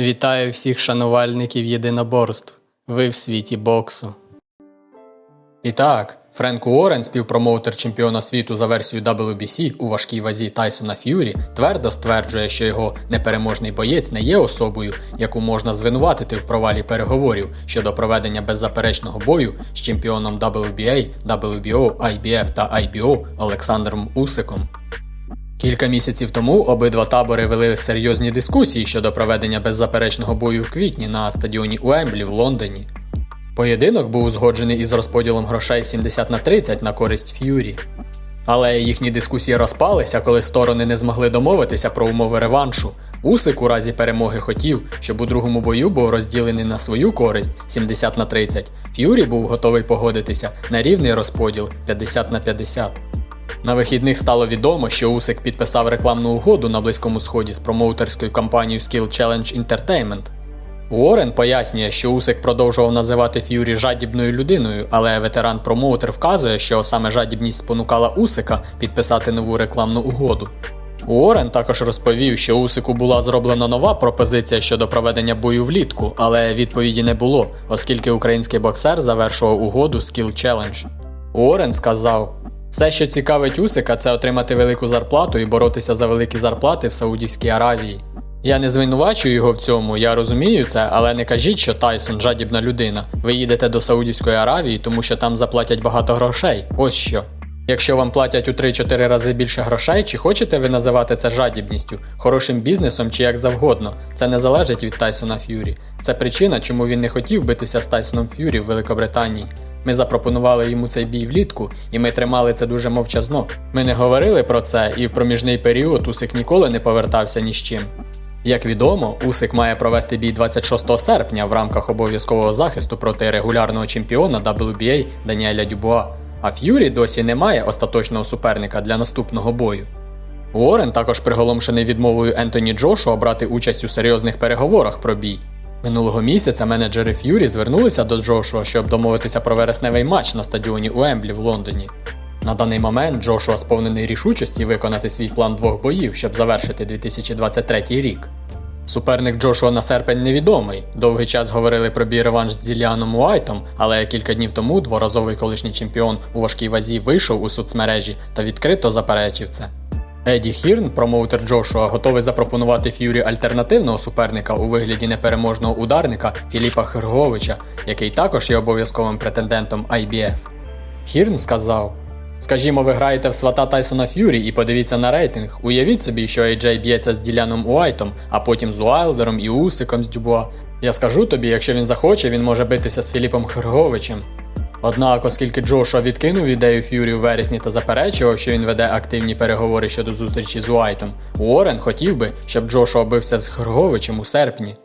Вітаю всіх шанувальників єдиноборств. Ви в світі боксу. І так, Френк Уоррен, співпромоутер чемпіона світу за версією WBC у важкій вазі Тайсона Ф'юрі, твердо стверджує, що його непереможний боєць не є особою, яку можна звинуватити в провалі переговорів щодо проведення беззаперечного бою з чемпіоном WBA, WBO, IBF та IBO Олександром Усиком. Кілька місяців тому обидва табори вели серйозні дискусії щодо проведення беззаперечного бою в квітні на стадіоні Уемблі в Лондоні. Поєдинок був узгоджений із розподілом грошей 70 на 30 на користь Ф'юрі. Але їхні дискусії розпалися, коли сторони не змогли домовитися про умови реваншу. Усик у разі перемоги хотів, щоб у другому бою був розділений на свою користь 70 на 30. Ф'юрі був готовий погодитися на рівний розподіл 50 на 50. На вихідних стало відомо, що Усик підписав рекламну угоду на Близькому Сході з промоутерською компанією Skill Challenge Entertainment. Уоррен пояснює, що Усик продовжував називати Ф'юрі жадібною людиною, але ветеран-промоутер вказує, що саме жадібність спонукала Усика підписати нову рекламну угоду. Уоррен також розповів, що Усику була зроблена нова пропозиція щодо проведення бою влітку, але відповіді не було, оскільки український боксер завершував угоду Skill Challenge. Уоррен сказав: все, що цікавить Усика, це отримати велику зарплату і боротися за великі зарплати в Саудівській Аравії. Я не звинувачую його в цьому, я розумію це, але не кажіть, що Тайсон жадібна людина. Ви їдете до Саудівської Аравії, тому що там заплатять багато грошей. Ось що. Якщо вам платять у 3-4 рази більше грошей, чи хочете ви називати це жадібністю, хорошим бізнесом чи як завгодно, це не залежить від Тайсона Ф'юрі. Це причина, чому він не хотів битися з Тайсоном Ф'юрі в Великобританії. Ми запропонували йому цей бій влітку, і ми тримали це дуже мовчазно. Ми не говорили про це, і в проміжний період Усик ніколи не повертався ні з чим. Як відомо, Усик має провести бій 26 серпня в рамках обов'язкового захисту проти регулярного чемпіона WBA Даніеля Дюбуа, а Ф'юрі досі не має остаточного суперника для наступного бою. Уоррен також приголомшений відмовою Ентоні Джошуа брати участь у серйозних переговорах про бій. Минулого місяця менеджери Ф'юрі звернулися до Джошуа, щоб домовитися про вересневий матч на стадіоні Уемблі в Лондоні. На даний момент Джошуа сповнений рішучості виконати свій план двох боїв, щоб завершити 2023 рік. Суперник Джошуа на серпень невідомий. Довгий час говорили про бій реванш з Діліаном Уайтом, але кілька днів тому дворазовий колишній чемпіон у важкій вазі вийшов у соцмережі та відкрито заперечив це. Еді Хірн, промоутер Джошуа, готовий запропонувати Ф'юрі альтернативного суперника у вигляді непереможного ударника Філіпа Херговича, який також є обов'язковим претендентом IBF. Хірн сказав: Скажімо, ви граєте в свата Тайсона Ф'юрі і подивіться на рейтинг. Уявіть собі, що AJ б'ється з Діляном Уайтом, а потім з Уайлдером і Усиком з Дюбуа. Я скажу тобі, якщо він захоче, він може битися з Філіпом Херговичем. Однак, оскільки Джошуа відкинув ідею Ф'юрі у вересні та заперечував, що він веде активні переговори щодо зустрічі з Уайтом, Уоррен хотів би, щоб Джошуа бився з Херговичем у серпні.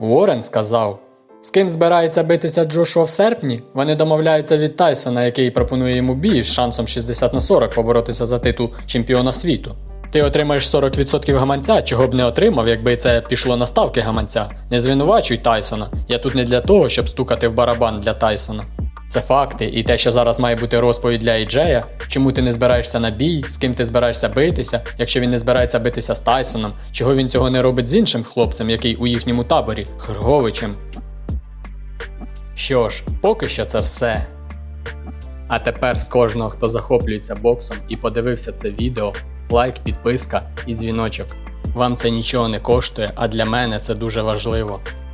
Уоррен сказав: з ким збирається битися Джошуа в серпні? Вони домовляються від Тайсона, який пропонує йому бій з шансом 60 на 40 поборотися за титул чемпіона світу. Ти отримаєш 40% гаманця, чого б не отримав, якби це пішло на ставки гаманця. Не звинувачуй Тайсона. Я тут не для того, щоб стукати в барабан для Тайсона. Це факти, і те, що зараз має бути розповідь для Іджея, чому ти не збираєшся на бій, з ким ти збираєшся битися, якщо він не збирається битися з Тайсоном, чого він цього не робить з іншим хлопцем, який у їхньому таборі, Херговичем. Що ж, поки що це все. А тепер з кожного, хто захоплюється боксом і подивився це відео, лайк, підписка і дзвіночок. Вам це нічого не коштує, а для мене це дуже важливо.